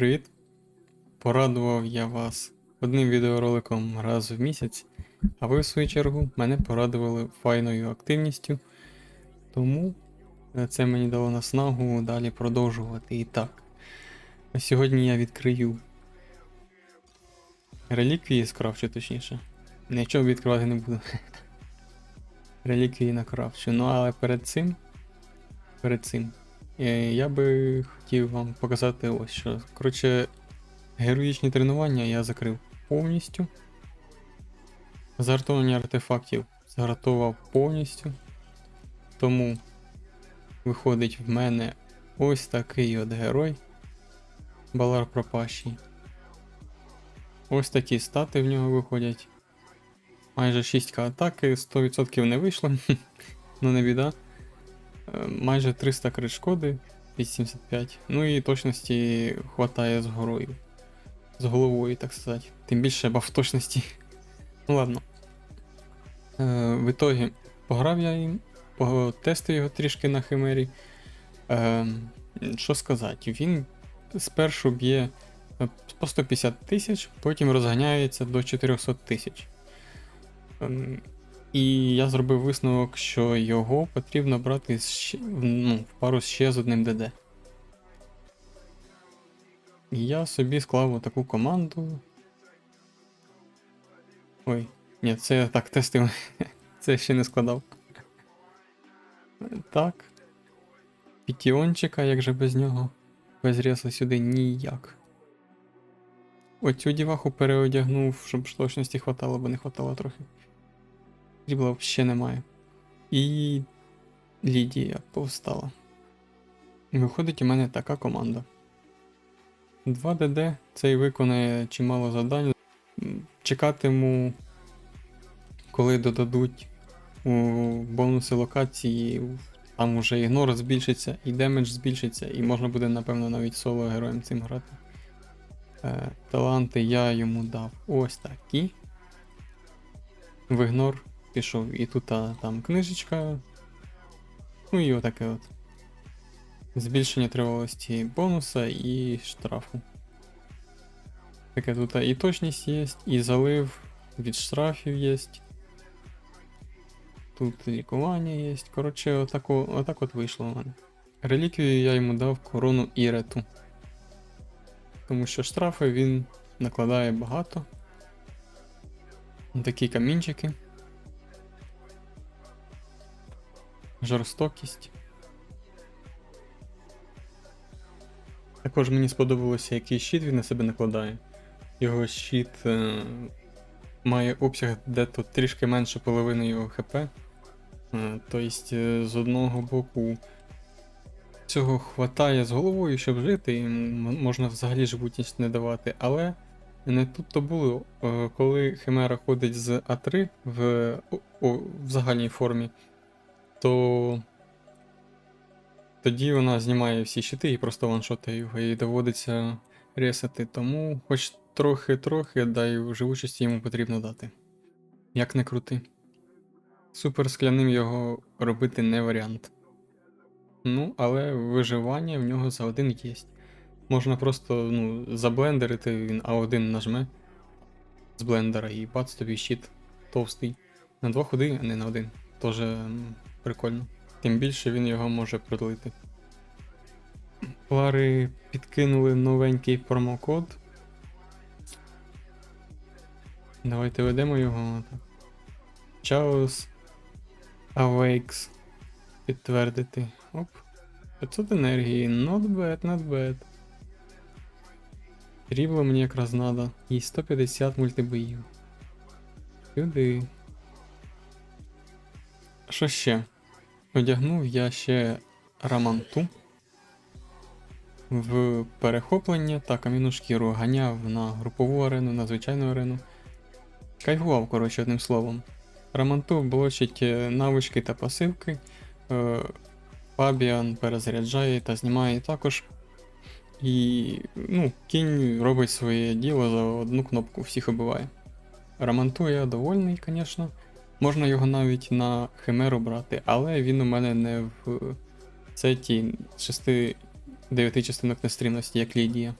привіт! Порадував я вас одним відеороликом раз в місяць, а ви, в свою чергу, мене порадували файною активністю. Тому е, це мені дало наснагу далі продовжувати. І так. А Сьогодні я відкрию реліквії з крафчу, точніше. Нічого відкривати не буду. Реліквії на крафчу. Ну але перед цим. Перед цим. Е, Я би хотів вам показати ось що. Коротше, героїчні тренування я закрив повністю. Зартовування артефактів згартував повністю. Тому виходить в мене ось такий от герой. Балар пропащий. Ось такі стати в нього виходять. Майже 6к атаки, 100% не вийшло. ну не біда. Е, Майже 300 крит шкоди, 275. Ну і точності хватає з горою. З головою, так сказати. Тим більше баф точності. Ну ладно. Е, в ітогі пограв я їм, потестив його трішки на химері. Е, що сказати, він спершу б'є е, по 150 тисяч, потім розганяється до 400 тисяч. І я зробив висновок, що його потрібно брати ще- ну, в пару ще з одним ДД. І я собі склав таку команду. Ой, ні, це я так тестив. це ще не складав. Так. Пітіончика, як же без нього. Без рєса сюди ніяк. Оцю діваху переодягнув, щоб точності хватало, бо не хватало трохи. Срібла взагалі немає. І Лідія повстала. Виходить у мене така команда. 2 ДД цей виконає чимало завдань. Чекатиму, коли додадуть у бонуси локації, там уже ігнор збільшиться, і демедж збільшиться, і можна буде, напевно, навіть соло героєм цим грати. Е, таланти я йому дав ось такі. В ігнор пішов. І тут а, там книжечка. Ну і отаке от. Збільшення тривалості бонуса і штрафу. Таке тут і точність є, і залив від штрафів є. Тут лікування є. Коротше, отако, отак от вийшло у мене. Реліквію я йому дав корону Ірету. Тому що штрафи він накладає багато. Такі камінчики. Жорстокість. Також мені сподобалося, який щит він на себе накладає. Його щит е, має обсяг дето трішки менше половини його ХП. Е, тобто, е, з одного боку цього хватає з головою, щоб жити, і можна взагалі живутність не давати. Але не тут то було, Е, коли Химера ходить з А3 в, в загальній формі, то тоді вона знімає всі щити і просто ваншотає його, і доводиться ресати. Тому хоч трохи-трохи, дай живучості йому потрібно дати. Як не крути. Супер скляним його робити не варіант. Ну, але виживання в нього за один є. Можна просто ну, заблендерити, він А1 нажме з блендера і бац тобі щит товстий. На два ходи, а не на один. Тоже м, прикольно. Тим більше він його може продлити. Плари підкинули новенький промокод. Давайте ведемо його. так. Chaos Awakes. Підтвердити. Оп. 500 енергії. Not bad, not bad. Срібло мені якраз надо. І 150 мультибоїв. Сюди. Що ще? Одягнув я ще раманту в перехоплення та кам'яну шкіру ганяв на групову арену, на звичайну арену. Кайфував, коротше, одним словом. Раманту блочить е, навички та пасивки. Е, Фабіан перезаряджає та знімає також. І ну, кінь робить своє діло за одну кнопку, всіх убиває. Раманту я довольний, звісно. Можна його навіть на химеру брати, але він у мене не в сеті 6-9 частинок нестримності, як Лідія.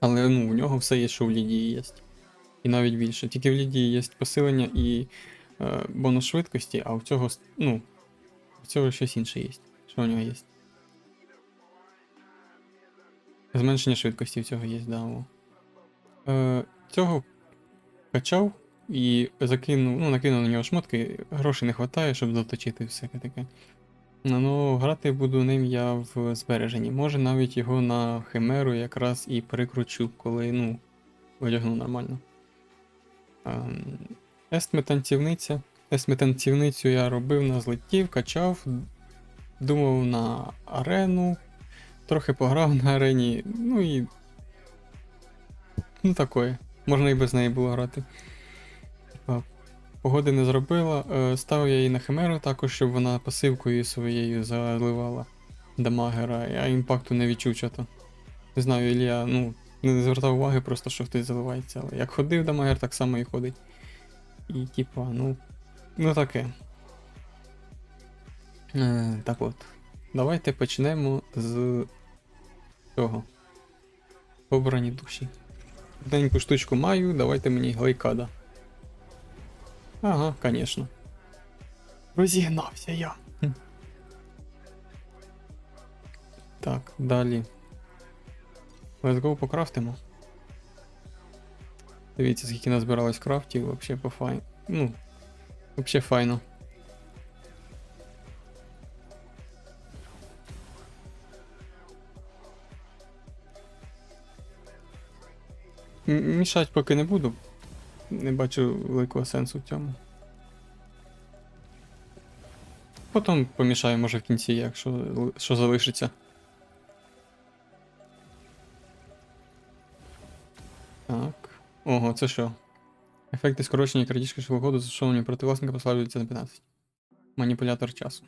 Але ну, у нього все є, що в Лідії є. І навіть більше. Тільки в Лідії є посилення і е, бонус швидкості, а у цього, ну, у цього щось інше є. Що у нього є? Зменшення швидкості в цього є, да. Е, цього качав і закинув, ну, накинув на нього шмотки, грошей не вистачає, щоб доточити всяке таке. Ну, ну, грати буду ним я в збереженні. Може навіть його на химеру якраз і перекручу, коли, ну, одягну нормально. Ем, Естме танцівниця. Естме танцівницю я робив на злетів, качав, думав на арену, трохи пограв на арені, ну і. Ну такое. Можна і без неї було грати. Погоди не зробила. Е, Ставив я її на химеру також, щоб вона пасивкою своєю заливала дамагера, а імпакту не відчув чого-то. Не знаю, Ілля, ну, не звертав уваги, просто що хтось заливається. Але як ходив дамагер, так само і ходить. І типа, ну. Ну таке. Е, так от. Давайте почнемо з цього. Обрані душі. Деньку штучку маю, давайте мені глайкада. Ага, конечно. Розігнався я. Так, далі. Let's go покрафтимо. Дивіться, скільки назбиралось крафтів, вообще по файн. Ну, вообще файно. Мішать поки не буду. Не бачу великого сенсу в цьому. Потім помішаю, може, в кінці, якщо що залишиться. Так. Ого, це що? Ефекти скорочення крадіжки швидкоходу застосовані проти власника послаблюються на 15. Маніпулятор часу.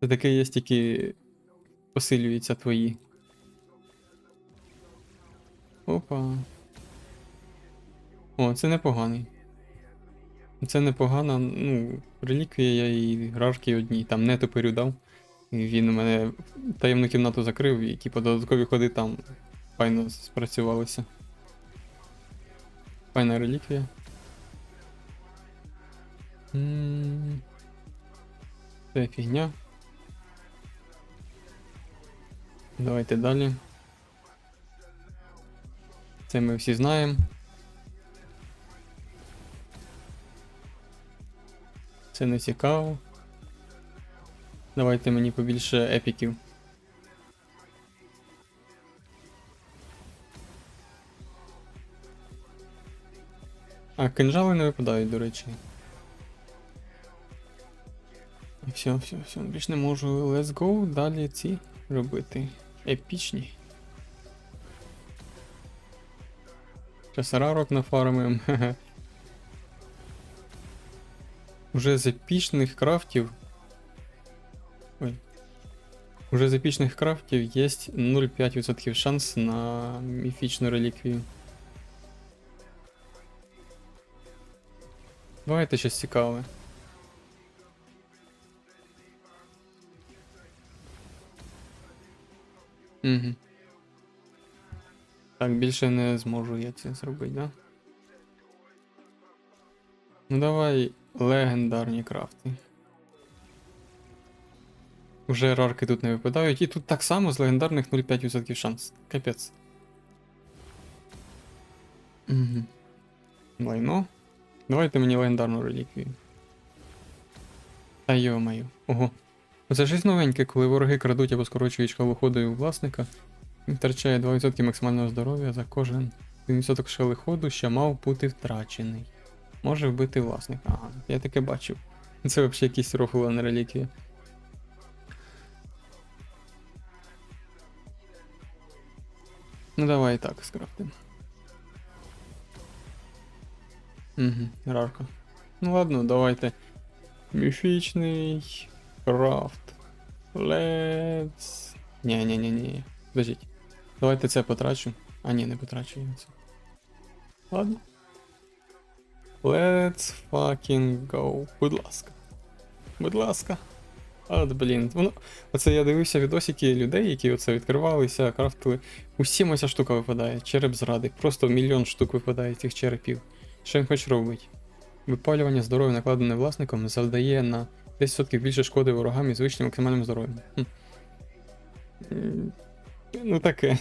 Це таке є, тільки посилюються твої. Опа. О, це непоганий. Це непогана, ну, реліквія, я і рарки одній, там не топирю дав. І він у мене таємну кімнату закрив, і типу додаткові ходи там файно спрацювалися. Файна реліквія. Це фігня. Давайте далі. Це ми всі знаємо. Це не цікаво. Давайте мені побільше епіків. А кинжали не випадають, до речі. І все, все, все, більш не можу. Let's go. Далі ці робити. Епічні. Зараз рарок нафармимо. хе-хе. Уже з епічних крафтів. Ой. Уже з епічних крафтів є 0,5% шанс на міфічну реліквію. Давайте щось цікаве. Угу. Так, більше не зможу я це зробити, да? Ну давай Легендарні крафти. Уже рарки тут не випадають, і тут так само з легендарних 0,5% шанс. Капець. Угу. Лайно. Давайте мені легендарну реліквію. Та йо-маю. Ого. Це щось новеньке, коли вороги крадуть або скорочують шкалоходу у власника. Він втрачає 2% максимального здоров'я за кожен 1% шкалоходу, що мав бути втрачений. Може вбити власника. Ага, я таке бачив. Це взагалі якийсь рофл, а не реліквія. Ну давай так скрафтим. Угу, рарка. Ну ладно, давайте. Міфічний крафт. Let's... Ні, ні, ні, ні. Подождіть. Давайте це потрачу. А ні, не потрачу я це. Ладно. Let's fucking go. Будь ласка. Будь ласка. От, блін. Воно... Оце я дивився відосики людей, які оце відкривалися, крафтили. Усім оця штука випадає. Череп зради. Просто мільйон штук випадає цих черепів. Що він хоч робить? Випалювання здоров'я, накладене власником, завдає на 10% більше шкоди ворогам із вищим максимальним здоров'ям. Хм. Ну таке.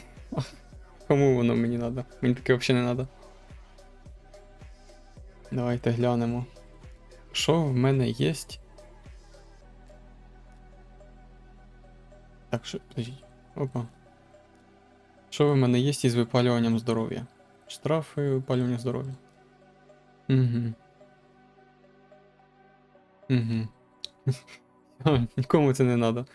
Кому воно мені треба? Мені таке взагалі не треба. Давайте глянемо. Що в мене є? Так, що. Подождіть. Опа. Що в мене є із випалюванням здоров'я? Штрафи випалювання здоров'я. Угу. Угу. Нікому це не треба.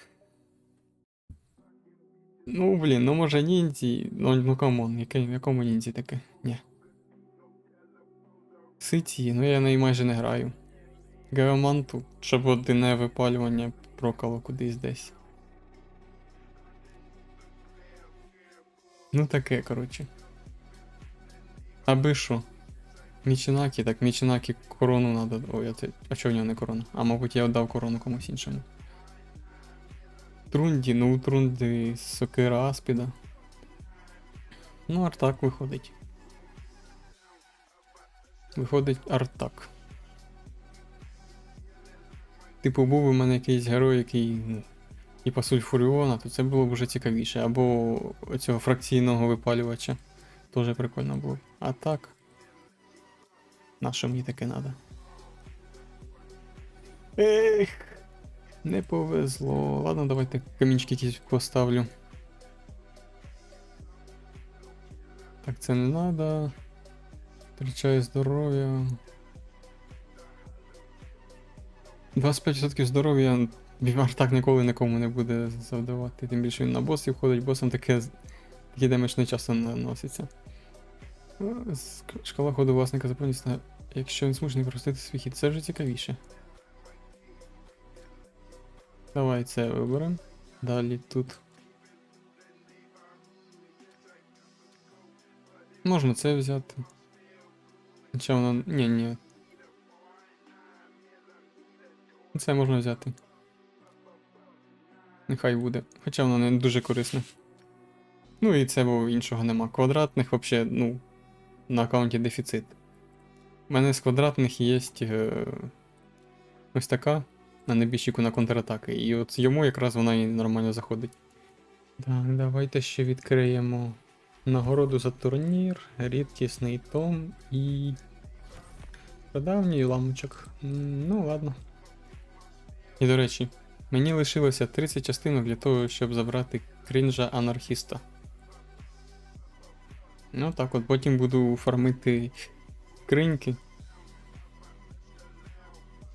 Ну, блін, ну може ніндзі. Ну, ну камон, якому ніндзі таке? Ситі, ну я неї майже не граю. Геоманту, щоб одне випалювання прокало кудись десь. Ну таке, коротше. Аби що. Мічинакі, так Мічинакі корону надо. Ой, а це. А чого в нього не корона? А мабуть я віддав корону комусь іншому. Трунді, ну у Трунді сокира Аспіда. Ну, артак виходить. Виходить артак. Типу, був у мене якийсь герой, який, ну, типа Сульфуріона, то це було б вже цікавіше. Або цього фракційного випалювача. Тоже прикольно було. А так. На що мені таке надо? Ех. Не повезло. Ладно, давайте камінчики якісь поставлю. Так, це не надо. Втрачаю здоров'я. 25% здоров'я Вівар так ніколи нікому не буде завдавати. Тим більше він на босів ходить, босом таке такий демедж не часто наноситься. Шкала ходу власника заповнюється, якщо він змушений простити свій хід. Це вже цікавіше. Давай це виберемо. Далі тут. Можна це взяти. Хоча воно. Ні, ні. Це можна взяти. Нехай буде. Хоча воно не дуже корисне. Ну і це бо іншого нема. Квадратних взагалі, ну, на аккаунті дефіцит. У мене з квадратних є е, ось така на небіжчику на контратаки. І от йому якраз вона і нормально заходить. Так, давайте ще відкриємо нагороду за турнір, рідкісний том і. Прадавній ламочок. Ну, ладно. І до речі, мені лишилося 30 частинок для того, щоб забрати крінжа анархіста. Ну так от, потім буду фармити криньки.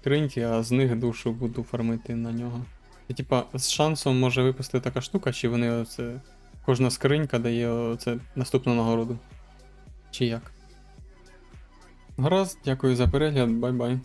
Криньки, а з них душу буду фармити на нього. І, типа, з шансом може випасти така штука, чи вони оце. Кожна скринька дає оце наступну нагороду. Чи як? Гаразд, дякую за перегляд, бай-бай.